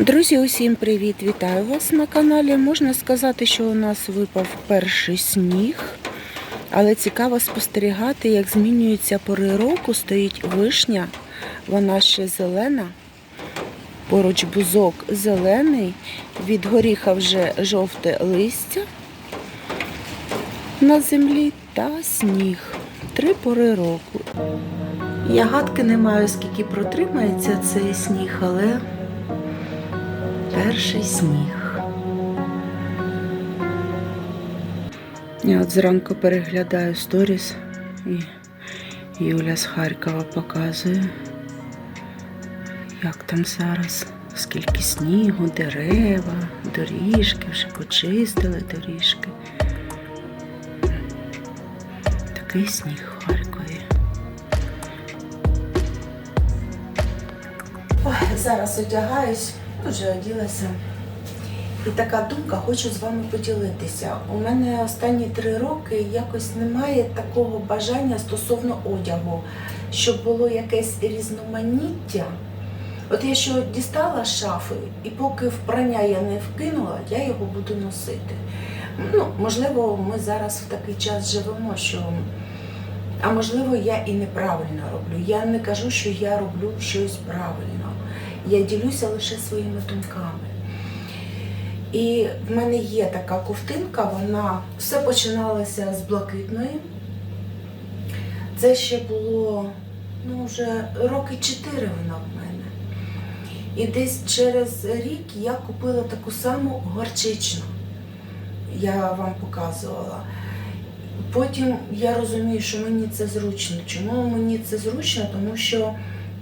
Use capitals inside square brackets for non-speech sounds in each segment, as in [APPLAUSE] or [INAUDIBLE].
Друзі, усім привіт! Вітаю вас на каналі. Можна сказати, що у нас випав перший сніг, але цікаво спостерігати, як змінюються пори року. Стоїть вишня, вона ще зелена. Поруч бузок зелений, від горіха вже жовте листя на землі та сніг. Три пори року. Я гадки не маю, скільки протримається цей сніг, але перший сніг. Я от зранку переглядаю сторіс і Юля з Харкова показує, як там зараз, скільки снігу, дерева, доріжки, вже почистили доріжки. Такий сніг в Харкові. Ой, зараз одягаюсь, вже оділася. І така думка, хочу з вами поділитися. У мене останні три роки якось немає такого бажання стосовно одягу, щоб було якесь різноманіття. От я що дістала шафи, і поки вбрання я не вкинула, я його буду носити. Ну, можливо, ми зараз в такий час живемо, що а можливо, я і неправильно роблю. Я не кажу, що я роблю щось правильно. Я ділюся лише своїми думками. І в мене є така ковтинка, вона все починалося з блакитної. Це ще було ну, вже роки чотири вона в мене. І десь через рік я купила таку саму горчичну. Я вам показувала. Потім я розумію, що мені це зручно. Чому мені це зручно? Тому що,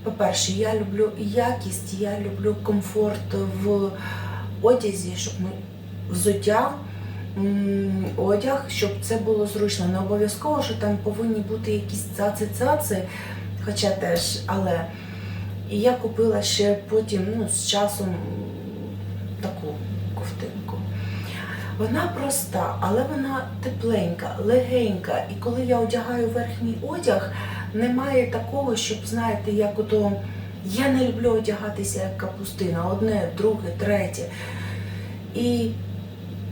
по-перше, я люблю якість, я люблю комфорт в одязі, щоб ми взуття, одяг, щоб це було зручно. Не обов'язково, що там повинні бути якісь цаци-цаци, хоча теж, але. І я купила ще потім, ну, з часом таку ковтинку. Вона проста, але вона тепленька, легенька. І коли я одягаю верхній одяг, немає такого, щоб, знаєте, як ото я не люблю одягатися як капустина, одне, друге, третє. І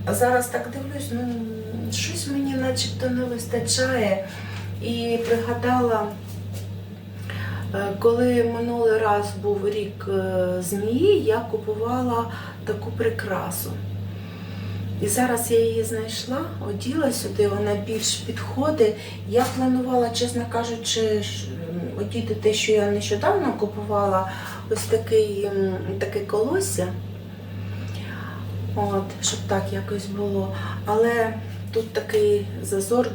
зараз так дивлюсь, ну щось мені начебто не вистачає. І пригадала, е, коли минулий раз був рік е, змії, я купувала таку прикрасу. І зараз я її знайшла, оділа сюди, вона більш підходить. Я планувала, чесно кажучи, одіти те, що я нещодавно купувала, ось такий, таке колосся. От, щоб так якось було. Але тут такий зазор,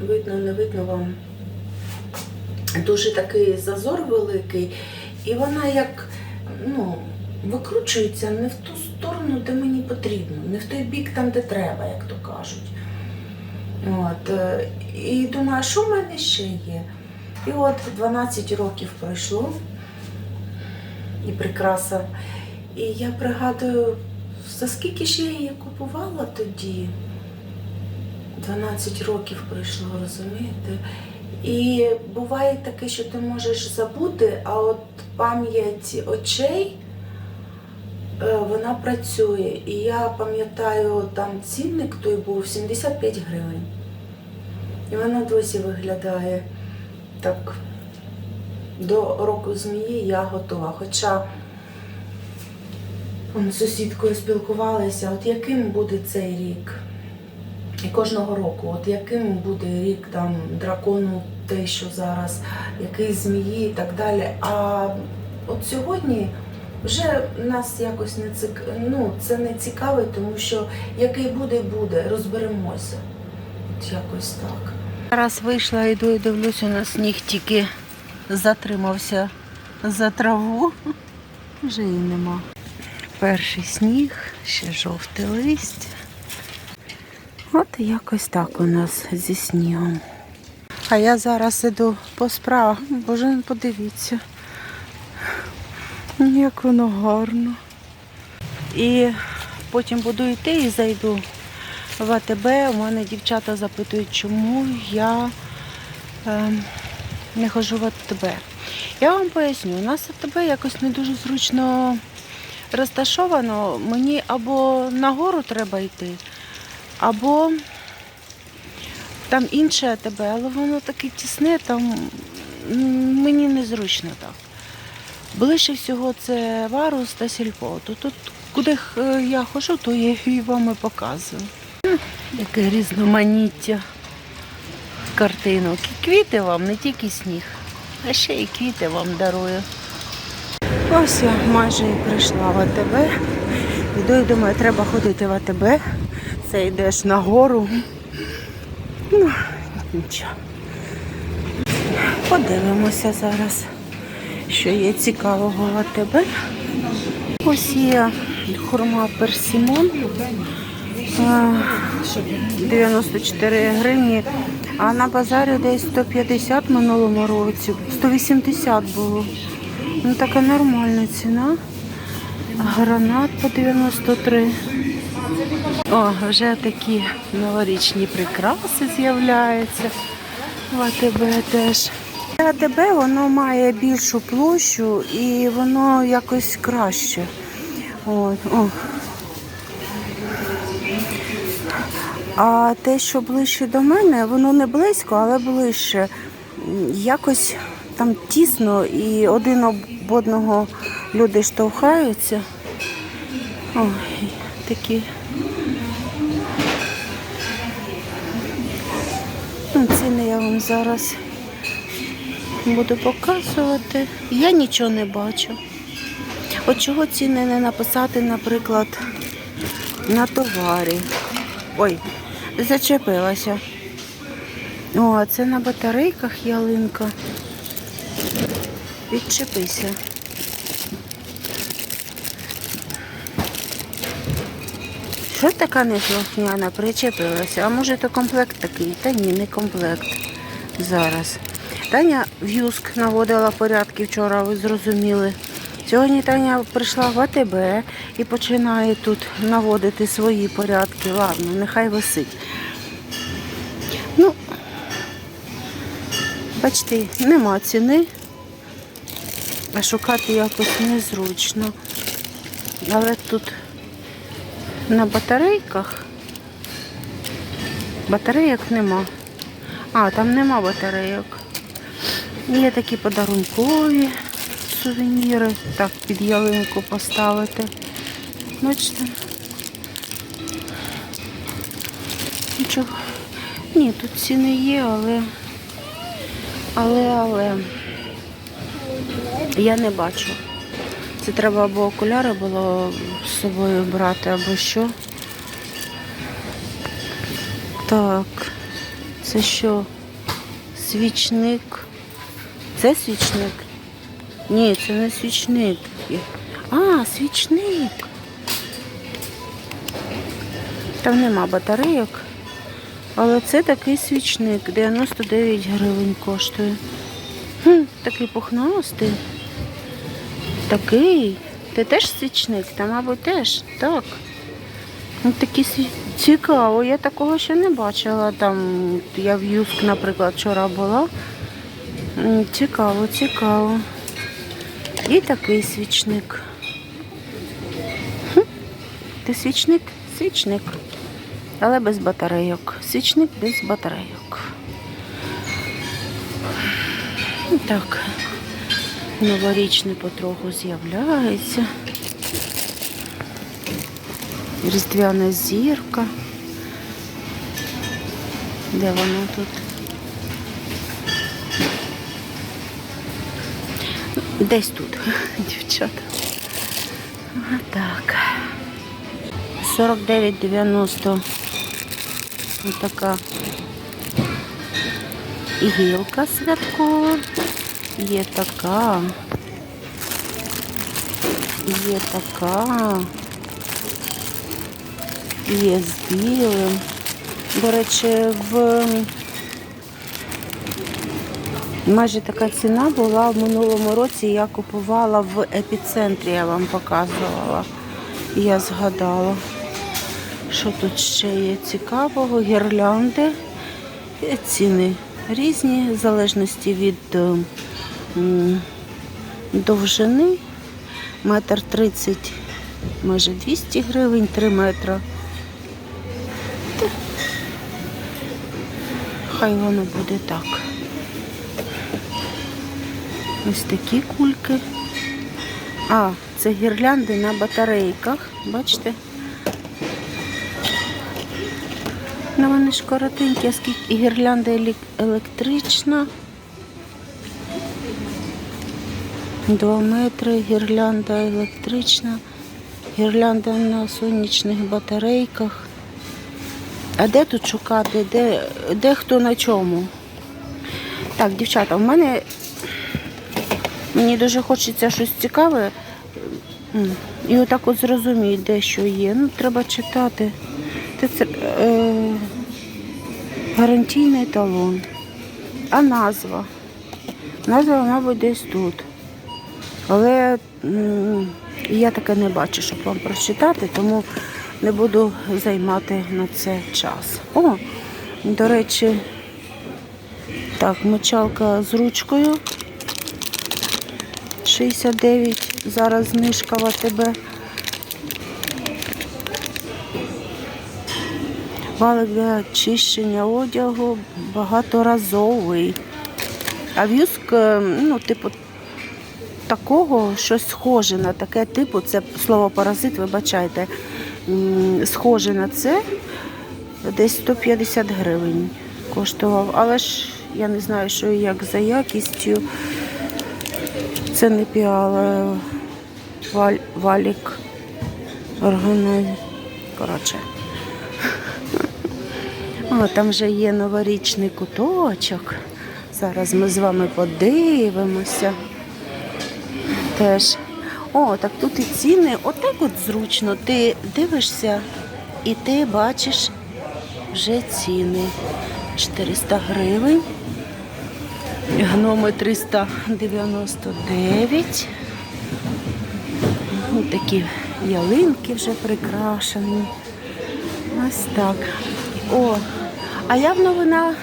видно, не видно вам. Дуже такий зазор великий, і вона як, ну, викручується не в ту сторону, де мені потрібно, не в той бік, там, де треба, як то кажуть. От. е, І думаю, що в мене ще є? І от 12 років пройшло, і прикраса. І я пригадую, за скільки ж я її купувала тоді? 12 років пройшло, розумієте? І буває таке, що ти можеш забути, а от пам'ять очей вона працює. І я пам'ятаю, там цінник той був 75 гривень. І вона досі виглядає так. До року змії я готова. Хоча з сусідкою спілкувалися, от яким буде цей рік? І кожного року, от яким буде рік там дракону, те, що зараз, який змії і так далі. А от сьогодні вже нас якось не цик... ну, це не цікавить, тому що який буде, буде, розберемося. От якось так. Зараз вийшла, йду і дивлюся, на сніг тільки затримався за траву. Вже її нема. Перший сніг, ще жовте листя. От якось так у нас зі снігом. А я зараз іду по справах. Боже, подивіться. Як воно гарно. І потім буду йти і зайду в АТБ. У мене дівчата запитують, чому я е, не ходжу в АТБ. Я вам поясню, у нас АТБ якось не дуже зручно розташовано, мені або нагору треба йти, або там інше АТБ, але воно таке тісне, там мені незручно так. Ближче всього це Варус та Сільпо. То тут, куди е, я хожу, то я і вам і показую. Яке різноманіття картинок. І квіти вам, не тільки сніг, а ще і квіти вам дарую. Ось я майже і прийшла в АТБ. Йду і думаю, треба ходити в АТБ. Це йдеш нагору. Ну, нічого. Подивимося зараз, що є цікавого в АТБ. Ось є хурма персимон. 94 гривні, а на базарі десь 150 минулому році, 180 було. Ну така нормальна ціна. Гранат по 93. О, вже такі новорічні прикраси з'являються. В АТБ теж. АТБ воно має більшу площу і воно якось краще. От, о. А те, що ближче до мене, воно не близько, але ближче. Якось там тісно і один об одного люди штовхаються. Ой, такі. Ну, Ціни я вам зараз буду показувати. Я нічого не бачу. От чого ціни не написати, наприклад, на товарі. Ой, зачепилася. О, це на батарейках ялинка. Відчепися. Що така неслухняна причепилася? А може то комплект такий? Та ні, не комплект. Зараз. Таня в Юск наводила порядки вчора, ви зрозуміли. Сьогодні Таня прийшла в АТБ і починає тут наводити свої порядки. Ладно, нехай висить. Ну, бачите, нема ціни, а шукати якось незручно. Але тут на батарейках батарейок нема. А, там нема батарейок. Є такі подарункові сувеніри. Так, під ялинку поставити. Бачите? Нічого. Ні, тут ціни є, але. Але, але я не бачу. Це треба або окуляри було з собою брати, або що. Так, це що? Свічник. Це свічник? Ні, це не свічник. А, свічник. Там нема батарейок. Але це такий свічник. 99 гривень коштує. Хм, такий пухнастий. Такий. Ти теж свічник? Та, мабуть, теж. Так. Ну, такі сві... цікаво, я такого ще не бачила. Там я в Юск, наприклад, вчора була. Цікаво, цікаво. І такий свічник. Ти свічник? Свічник. Але без батарейок. Свічник без батарейок. Ну, Так. Новорічне потроху з'являється. Різдвяна зірка. Де вона тут? Десь тут, [LAUGHS] дівчата. Ага, Так. 49,90. Ось така гілка святкова. Є така. Є така. Є з білим. До речі, в майже така ціна була в минулому році. Я купувала в епіцентрі, я вам показувала. Я згадала, що тут ще є цікавого. Гірлянди. Е, Ціни різні, в залежності від е, довжини. Метр тридцять майже 200 гривень, 3 метри. Хай воно буде так. Ось такі кульки. А, це гірлянди на батарейках. Бачите? Ну, вони ж коротенькі, а скільки гірлянда електрична. Два метри, гірлянда електрична, гірлянда на сонячних батарейках. А де тут шукати? Де, де хто на чому? Так, дівчата, в мене мені дуже хочеться щось цікаве. І отак от зрозуміти, де що є. Ну, треба читати. Це, е, гарантійний талон. А назва? Назва, мабуть, десь тут. Але я таке не бачу, щоб вам прочитати, тому не буду займати на це час. О, до речі, так, мочалка з ручкою. 69, зараз знижка в АТБ. Валик для чищення одягу багаторазовий. А в'юск, е, ну, типу, такого, щось схоже на таке типу, це слово паразит, вибачайте, схоже на це, десь 150 гривень коштував. Але ж я не знаю, що і як за якістю. Це не піала валь, валік органай. Коротше. [LAUGHS] О, там вже є новорічний куточок. Зараз ми з вами подивимося. Теж. О, так тут і ціни. Отак от зручно. Ти дивишся і ти бачиш вже ціни. 400 гривень. Гноми 399. Ось такі ялинки вже прикрашені. Ось так. О, а явно вона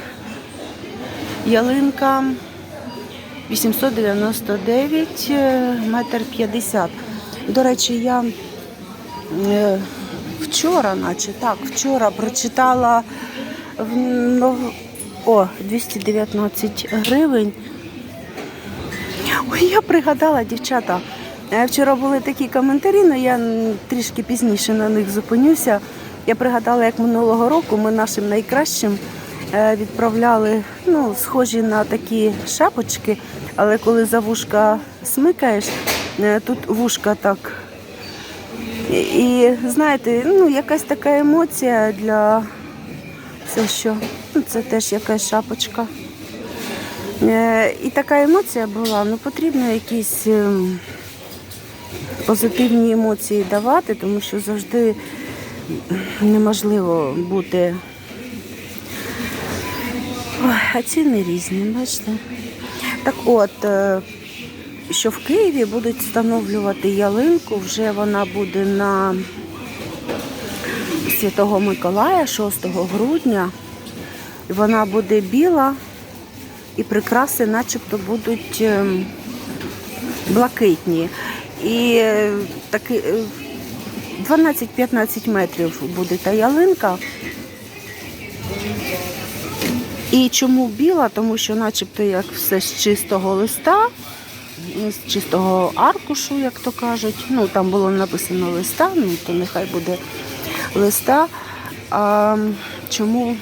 ялинка 899 е, метр 50. До речі, я е, вчора, наче так, вчора прочитала в. О, 219 гривень. Ой, я пригадала, дівчата. е, Вчора були такі коментарі, але я трішки пізніше на них зупинюся. Я пригадала, як минулого року ми нашим найкращим е, відправляли ну, схожі на такі шапочки, але коли за вушка смикаєш, е, тут вушка так. І, знаєте, ну, якась така емоція для це що? Ну, це теж якась шапочка. Е, І така емоція була, ну потрібно якісь ем, позитивні емоції давати, тому що завжди неможливо бути. Ой, а ціни різні, бачите? Так от, е, що в Києві будуть встановлювати ялинку, вже вона буде на Святого Миколая 6 грудня. Вона буде біла і прикраси начебто будуть ем, блакитні. І е, таки е, 12-15 метрів буде та ялинка. І чому біла? Тому що начебто як все з чистого листа, з чистого аркушу, як то кажуть. Ну, там було написано листа, ну то нехай буде листа. А чому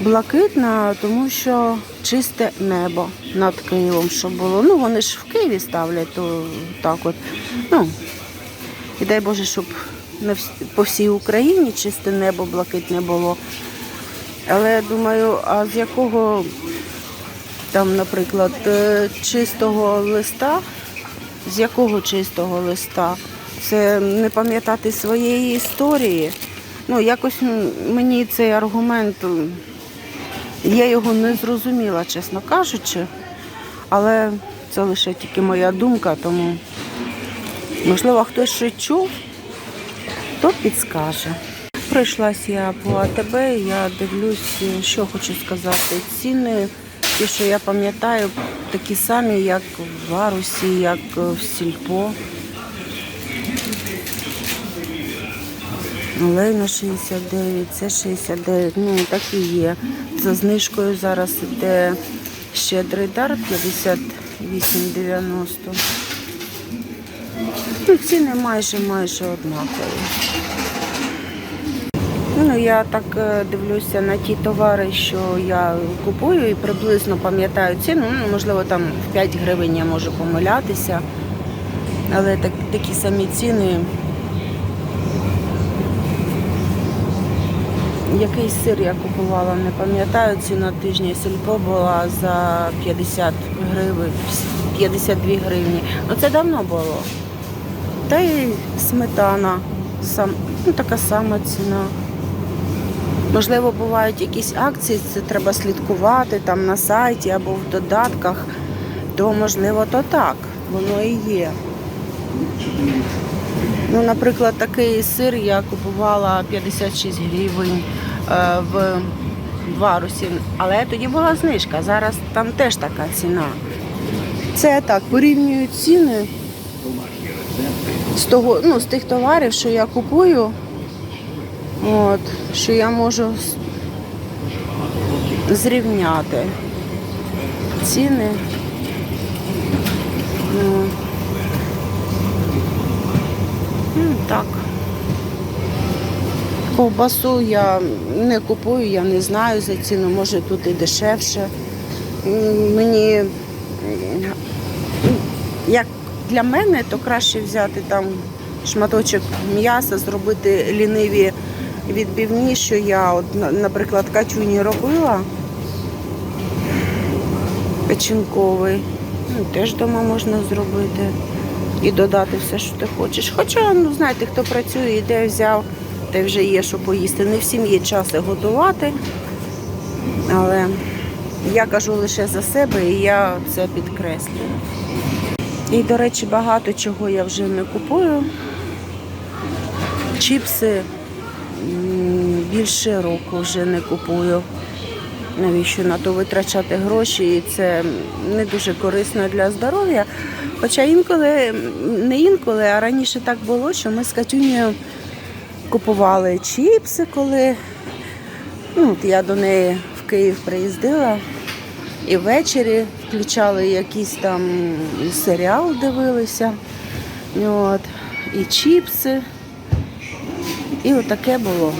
блакитна? Тому що чисте небо над Києвом, що було. Ну, вони ж в Києві ставлять, то так от. Ну, і дай Боже, щоб на вс- по всій Україні чисте небо блакитне було. Але я думаю, а з якого там, наприклад, е, чистого листа, з якого чистого листа? Це не пам'ятати своєї історії. Ну, якось мені цей аргумент, я його не зрозуміла, чесно кажучи. Але це лише тільки моя думка, тому можливо хтось щось чув, то підскаже. Пройшлась я по АТБ, я дивлюсь, що хочу сказати. Ціни, ті, що я пам'ятаю, такі самі, як в Варусі, як в Сільпо. Олейна 69, це 69, ну так і є. За знижкою зараз іде щедрий дар 58,90. Ну, ціни майже майже однакові. Ну, я так е, дивлюся на ті товари, що я купую і приблизно пам'ятаю ціну. Ну, можливо, там в 5 гривень я можу помилятися. Але так, такі самі ціни. Який сир я купувала, не пам'ятаю. Ціна тижня сільпо була за 50 гривень, 52 гривні. Ну це давно було. Та й сметана, сам, ну, така сама ціна. Можливо, бувають якісь акції, це треба слідкувати там на сайті або в додатках, то можливо то так, воно і є. Ну, наприклад, такий сир я купувала 56 гривень в варусі, але тоді була знижка. Зараз там теж така ціна. Це так порівнюю ціни з того, ну, з тих товарів, що я купую. От, що я можу зрівняти ціни. Ну, ну, так. Ковбасу я не купую, я не знаю за ціну, може тут і дешевше. Мені як для мене, то краще взяти там шматочок м'яса, зробити ліниві відбивні, що я, от, наприклад, качуні робила. Печінковий. Ну, теж вдома можна зробити і додати все, що ти хочеш. Хоча, ну знаєте, хто працює, іде взяв, та вже є, що поїсти. Не всім є час готувати. Але я кажу лише за себе і я це підкреслюю. І, до речі, багато чого я вже не купую. Чіпси більше року вже не купую. Навіщо на то витрачати гроші? І це не дуже корисно для здоров'я. Хоча інколи, не інколи, а раніше так було, що ми з Катюнею купували чіпси, коли ну, от я до неї в Київ приїздила. І ввечері включали якийсь там серіал, дивилися. От. І чіпси. І отаке було.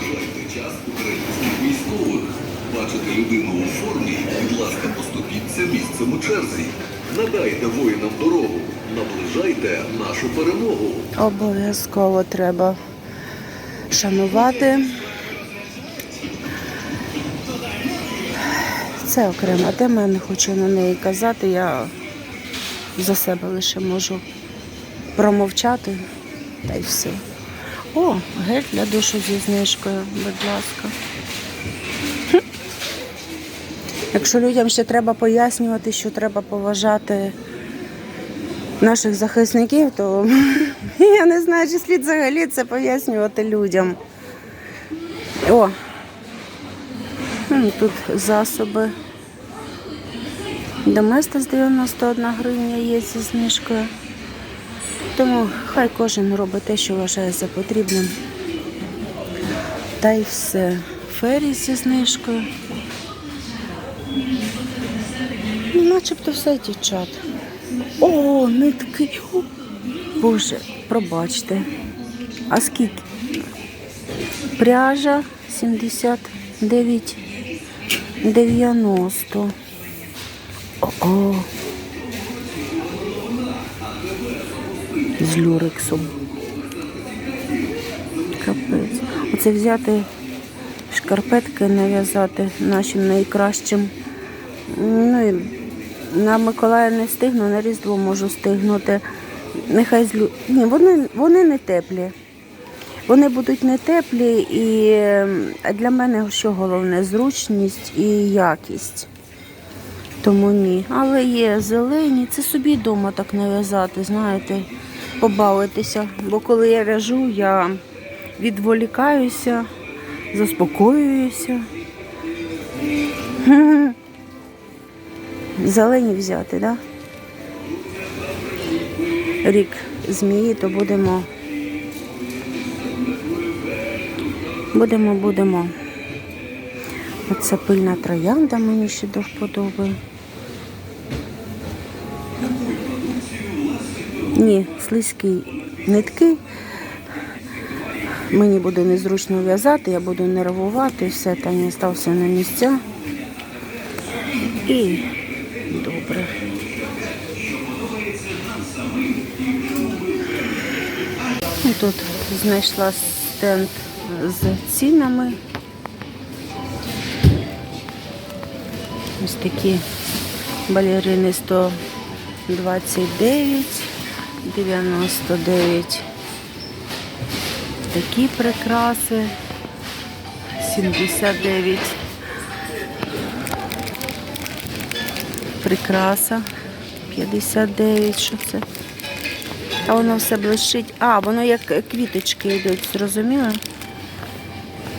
Бачите людину у формі, будь ласка, поступіться місцем у черзі. Надайте воїнам дорогу, наближайте нашу перемогу. Обов'язково треба шанувати. Це окрема тема, я не хочу на неї казати. Я за себе лише можу промовчати та й все. О, гель для душу зі знижкою, будь ласка. Якщо людям ще треба пояснювати, що треба поважати наших захисників, то [LAUGHS] я не знаю, чи слід взагалі це пояснювати людям. О, тут засоби. Доместос 91 гривня є зі знижкою. Тому хай кожен робить те, що вважає за потрібним. Та й все. Фері зі знижкою. Ну, начебто все, дівчат. О, нитки. О, Боже, пробачте. А скільки? Пряжа 79 90. О-о. З люрексом. Капець. Оце взяти шкарпетки, нав'язати нашим найкращим. Ну і на Миколая не встигну, на Різдво можу встигнути. Нехай злю. Ні, вони, вони не теплі. Вони будуть не теплі і ем, для мене що головне зручність і якість. Тому ні. Але є зелені, це собі вдома так нав'язати, знаєте, побавитися. Бо коли я в'яжу, я відволікаюся, заспокоююся. [LAUGHS] Зелені взяти, так? Да? Рік змії, то будемо Будемо, будемо. Оце пильна троянда мені ще до вподоби. Ні, слизькі нитки. Мені буде незручно в'язати, я буду нервувати, все там не стався на місця. І добре. Тут знайшла стенд з цінами. Ось такі балерини 129, 99. Такі прикраси 79. Прикраса 59. Що це? А воно все блищить. А, воно як квіточки йдуть, зрозуміло?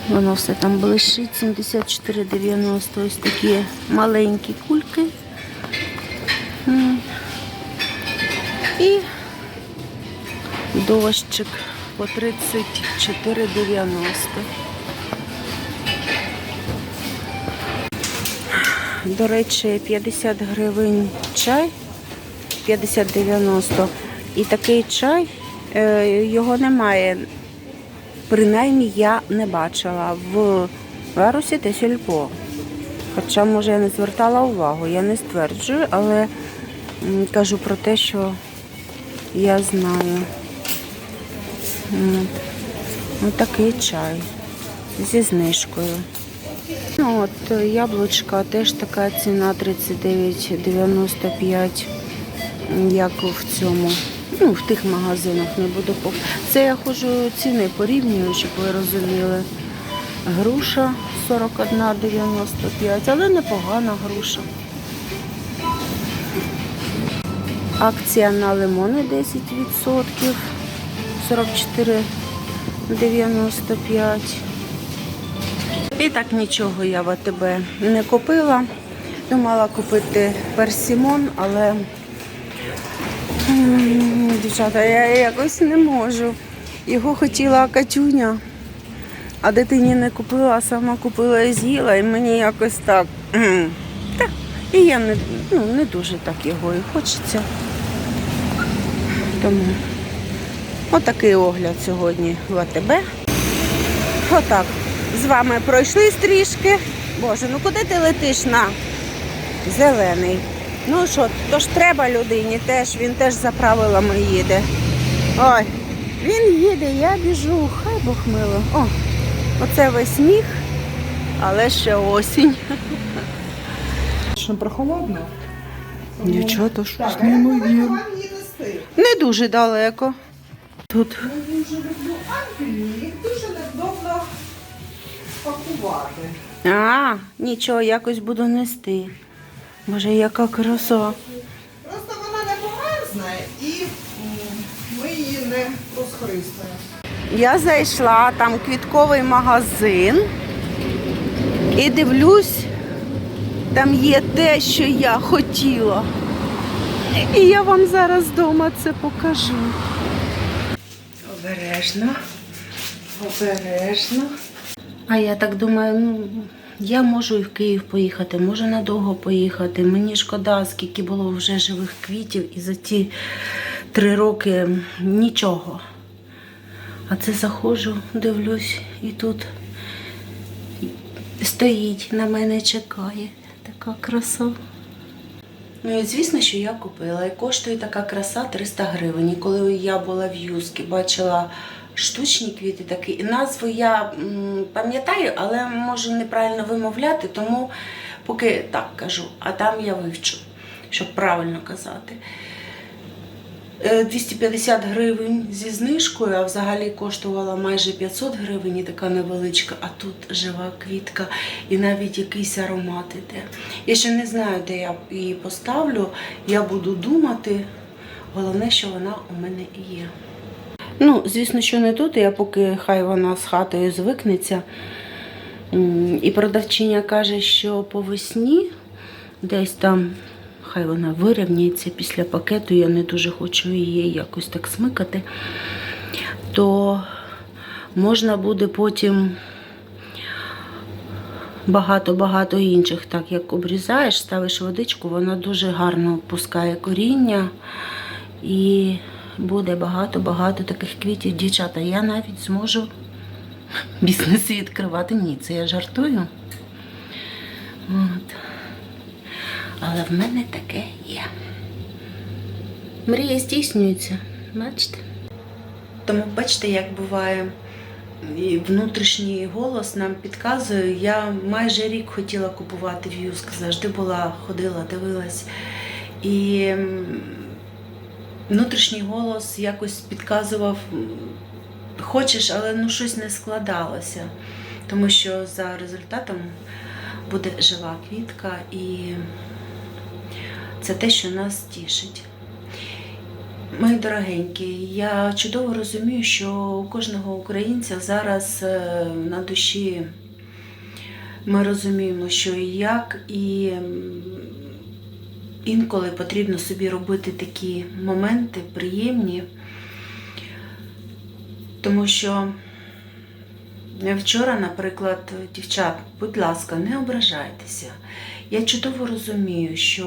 Воно все там блищить. 74,90. Ось такі маленькі кульки. І дощик по 34,90. До речі, 50 гривень чай, 50-90. І такий чай, е, його немає. Принаймні я не бачила в Варусі та Сільпо. Хоча, може, я не звертала увагу, я не стверджую, але кажу про те, що я знаю. Ось такий чай зі знижкою. Ну, от е, яблучка теж така ціна 39,95, як в цьому. Ну, в тих магазинах не буду пок. Це я ходжу ціни порівнюю, щоб ви розуміли. Груша 41,95, але непогана груша. Акція на лимони 10%, 44,95. І так нічого я в АТБ не купила. Думала купити персимон, але м, дівчата, я якось не можу. Його хотіла Катюня, а дитині не купила, а сама купила і з'їла, і мені якось так. м, Та, і я не, ну, не дуже так його і хочеться. Тому отакий огляд сьогодні в АТБ. Отак. З вами пройшли стрішки. Боже, ну куди ти летиш на зелений? Ну що, то ж треба людині теж, він теж за правилами їде. Ой, він їде, я біжу, хай Бог мило. О, оце весь сніг, але ще осінь. Що прохолодно? Дівчата, щось неймовірно. Вам її нести. Не дуже далеко. Тут Я дуже люблю ангелі, їх дуже невдобно пакувати. А, нічого, якось буду нести. Боже, яка краса. Просто вона не померзне і ми її не розхристаємо. Я зайшла, там квітковий магазин і дивлюсь, там є те, що я хотіла. І я вам зараз вдома це покажу. Обережно, обережно. А я так думаю, ну, я можу і в Київ поїхати, можу надовго поїхати. Мені шкода, скільки було вже живих квітів, і за ті три роки нічого. А це заходжу, дивлюсь, і тут стоїть, на мене чекає. Така краса. Ну і звісно, що я купила. І коштує така краса 300 гривень. І коли я була в Юскі, бачила штучні квіти такі. Назву я пам'ятаю, але можу неправильно вимовляти, тому поки так кажу, а там я вивчу, щоб правильно казати. Е, 250 гривень зі знижкою, а взагалі коштувала майже 500 гривень і така невеличка, а тут жива квітка і навіть якийсь аромат іде. Я ще не знаю, де я її поставлю. Я буду думати. Головне, що вона у мене і є. Ну, звісно, що не тут, я поки хай вона з хатою звикнеться. І продавчиня каже, що по весні десь там хай вона вирівняється після пакету, я не дуже хочу її якось так смикати, то можна буде потім багато-багато інших, так як обрізаєш, ставиш водичку, вона дуже гарно пускає коріння і буде багато-багато таких квітів. Дівчата, я навіть зможу бізнес відкривати. Ні, це я жартую. От. Але в мене таке є. Мрія здійснюється, бачите? Тому бачите, як буває і внутрішній голос нам підказує. Я майже рік хотіла купувати в'юск, завжди була, ходила, дивилась. І внутрішній голос якось підказував, хочеш, але ну щось не складалося. Тому що за результатом буде жива квітка, і це те, що нас тішить. Мої дорогенькі, я чудово розумію, що у кожного українця зараз е, на душі ми розуміємо, що і як, і інколи потрібно собі робити такі моменти приємні, тому що вчора, наприклад, дівчат, будь ласка, не ображайтеся. Я чудово розумію, що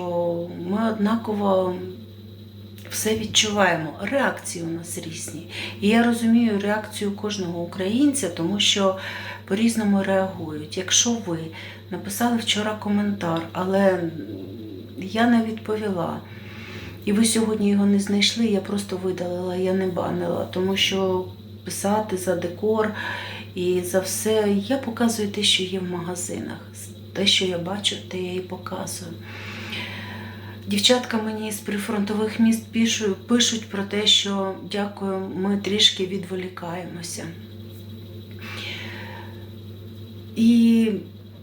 ми однаково все відчуваємо. Реакції у нас різні. І я розумію реакцію кожного українця, тому що по-різному реагують. Якщо ви написали вчора коментар, але я не відповіла, і ви сьогодні його не знайшли, я просто видалила, я не банила, тому що писати за декор і за все я показую те, що є в магазинах. Те, що я бачу, те я і показую. Дівчатка мені з прифронтових міст пишуть, про те, що дякую, ми трішки відволікаємося. І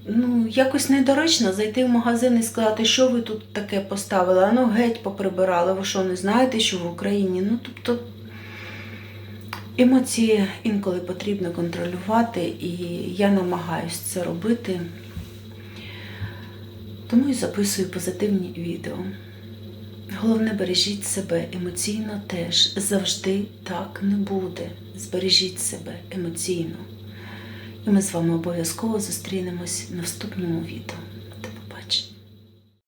ну, якось недоречно зайти в магазин і сказати, що ви тут таке поставили, а ну геть поприбирали. Ви що, не знаєте, що в Україні? Ну, тобто емоції інколи потрібно контролювати, і я намагаюся це робити. Тому і записую позитивні відео. Головне, бережіть себе емоційно теж. Завжди так не буде. Збережіть себе емоційно. І ми з вами обов'язково зустрінемось наступному відео.